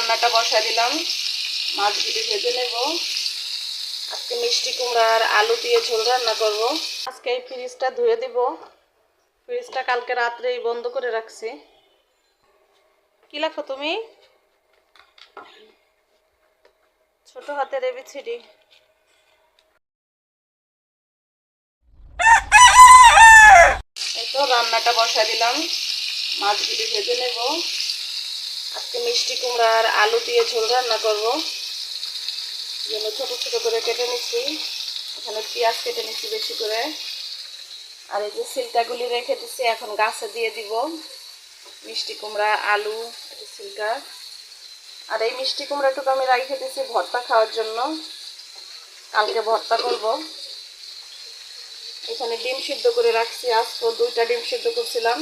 রান্নাটা বসায় দিলাম। মাছগুলি ভেজে নেব। আজকে মিষ্টি কুমড়া আর আলু দিয়ে ঝোল রান্না করব। আজকে এই ফ্রিজটা ধুয়ে দিব। ফ্রিজটা কালকে রাত্রেই বন্ধ করে রাখছি। কি লেখো তুমি? ছোট হাতের এবিসিডি এই তো রান্নাটা বসা দিলাম। মাছগুলি ভেজে নেব। মিষ্টি কুমড়া আর আলু দিয়ে ঝোল রান্না করব। জন্য ছোটো ছোটো করে কেটে নিচ্ছি। এখানে পেঁয়াজ কেটে নিচ্ছি বেশি করে। আর এই যে সিলকাগুলি রেখে দিচ্ছি, এখন গাছে দিয়ে দিব। মিষ্টি কুমড়া, আলু সিলকা। আর এই মিষ্টি কুমড়াটুকু আমি রাখে দিচ্ছি ভর্তা খাওয়ার জন্য। কালকে ভর্তা করব। এখানে ডিম সিদ্ধ করে রাখছি। আজকে দুইটা ডিম সিদ্ধ করছিলাম।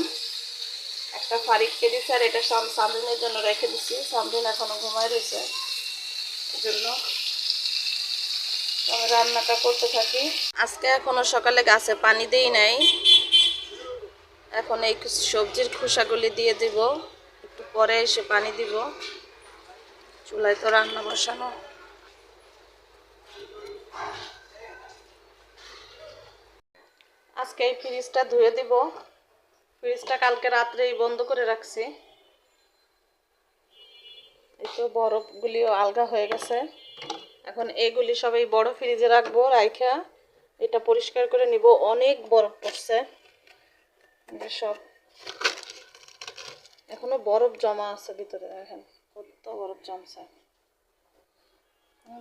একটা ফারিককে দিচ্ছি আর এটা সাম সামরিনের জন্য রেখে দিচ্ছি সামরিন এখনও ঘুমায় রয়েছে। জন্য রান্নাটা করতে থাকি। আজকে এখনও সকালে গাছে পানি দেই নাই। এখন এই সবজির খোসাগুলি দিয়ে দিব। একটু পরে এসে পানি দিব। চুলায় তো রান্না বসানো। আজকে এই ফ্রিজটা ধুয়ে দিব। ফ্রিজটা কালকে রাত্রেই বন্ধ করে রাখছি। এই তো বরফগুলিও আলগা হয়ে গেছে। এখন এইগুলি সবাই বড় ফ্রিজে রাখব, রাইখা। এটা পরিষ্কার করে নিব। অনেক বরফ পড়ছে। সব এখনও বরফ জমা আছে ভিতরে, দেখেন। কত বরফ জমছে।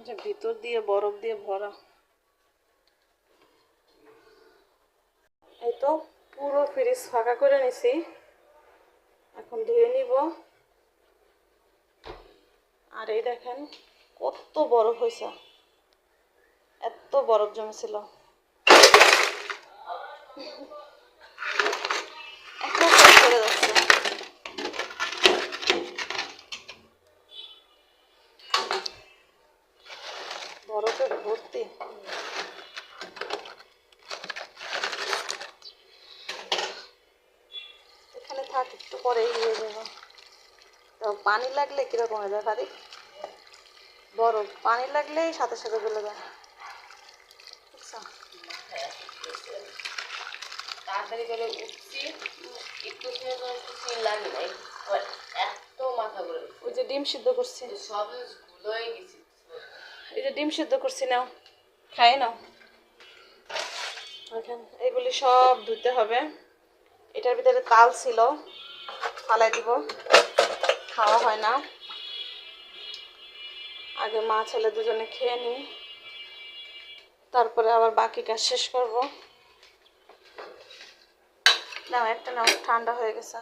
যে ভিতর দিয়ে বরফ দিয়ে ভরা। এই তো পুরো ফ্রিজ ফাঁকা করে নিছি। এখন ধুয়ে নিব। আর এই দেখেন কত বরফ হয়েছে। এত বরফ জমেছিল। বরফে ভর্তি এখানে থাক একটু পরেই হয়ে যাবে তো পানি লাগলে কীরকম হয়ে যায় পারি বরফ পানি লাগলেই সাথে সাথে গলে যায়। তাড়াতাড়ি করে উঠছি। একটু লাগে নাই। এত মাথা ঘুরে ওই যে ডিম সিদ্ধ করছি। সব গুলোই গেছি। এই যে ডিম সিদ্ধ করছি নাও। খাই নাও। এগুলি সব ধুতে হবে। এটার ভিতরে তাল ছিল। ফালাই দিব। খাওয়া হয় না। আগে মা ছেলে দুজনে খেয়ে নিই। তারপরে আবার বাকি কাজ শেষ করব। নাও একটা নাও ঠান্ডা হয়ে গেছে।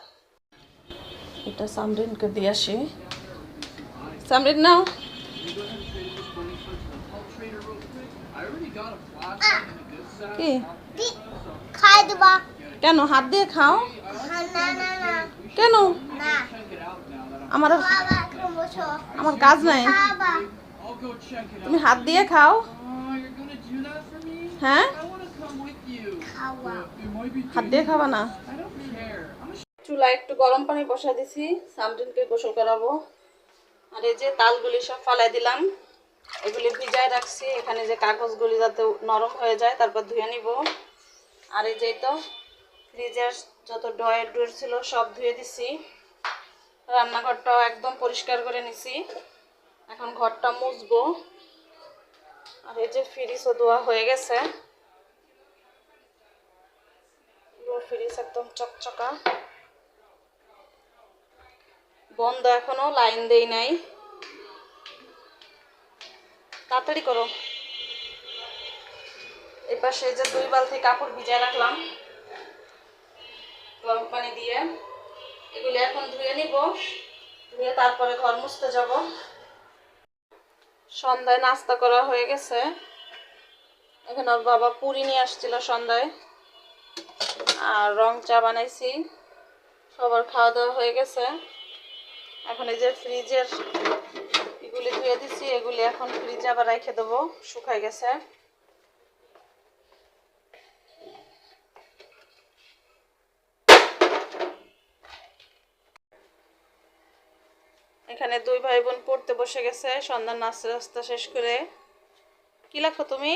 এটা সামরিনকে দিয়ে আসি। সামরিন নাও। কি? খাই দেবা। কেন? হাত দিয়ে খাও। কেন? আমার আমার কাজ নাই। তুমি হাত দিয়ে খাও। হ্যাঁ? হাত দিয়ে খাবা না। চুলা একটু গরম পানি বসা দিছি, সামরিনকে গোসল করাবো। আর এই যে তালগুলি সব ফালাই দিলাম, এগুলি ভিজায় রাখছি। এখানে যে কাগজগুলি যাতে নরম হয়ে যায়, তারপর ধুয়ে নিব। আর এই যে তো ফ্রিজের যত ডয়ের ডুয়ের ছিল সব ধুয়ে দিছি। রান্নাঘরটাও একদম পরিষ্কার করে নিছি। এখন ঘরটা মুছবো। আর এই যে ফ্রিজও ধোয়া হয়ে গেছে। ফ্রিজ একদম চকচকা। বন্ধ এখনও, লাইন দেই নাই। তাড়াতাড়ি করো। এবার সেই যে দুই বালতি কাপড় ভিজায় রাখলাম। গরম পানি দিয়ে এগুলি এখন ধুয়ে নিব। ধুয়ে তারপরে ঘর মুছতে যাব। সন্ধ্যায় নাস্তা করা হয়ে গেছে। এখানে ওর বাবা পুরি নিয়ে আসছিল সন্ধ্যায়। আর রং চা বানাইছি। সবার খাওয়া দাওয়া হয়ে গেছে। এখন এই যে ফ্রিজের এগুলি ধুয়ে দিচ্ছি এগুলি এখন ফ্রিজে আবার রেখে দেবো। শুকাই গেছে। এখানে দুই ভাই বোন পড়তে বসে গেছে, সন্ধ্যার নাস্তা রাস্তা শেষ করে। কি লেখো তুমি?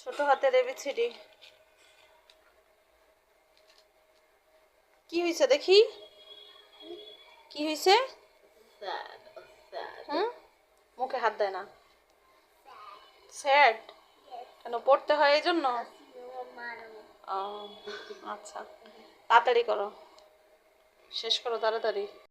ছোট হাতের এবিসিডি কি হয়েছে দেখি? কি হয়েছে মুখে হাত দেয় না। স্যাড? কেন পড়তে হয় এই জন্য আচ্ছা। তাড়াতাড়ি করো। শেষ করো তাড়াতাড়ি।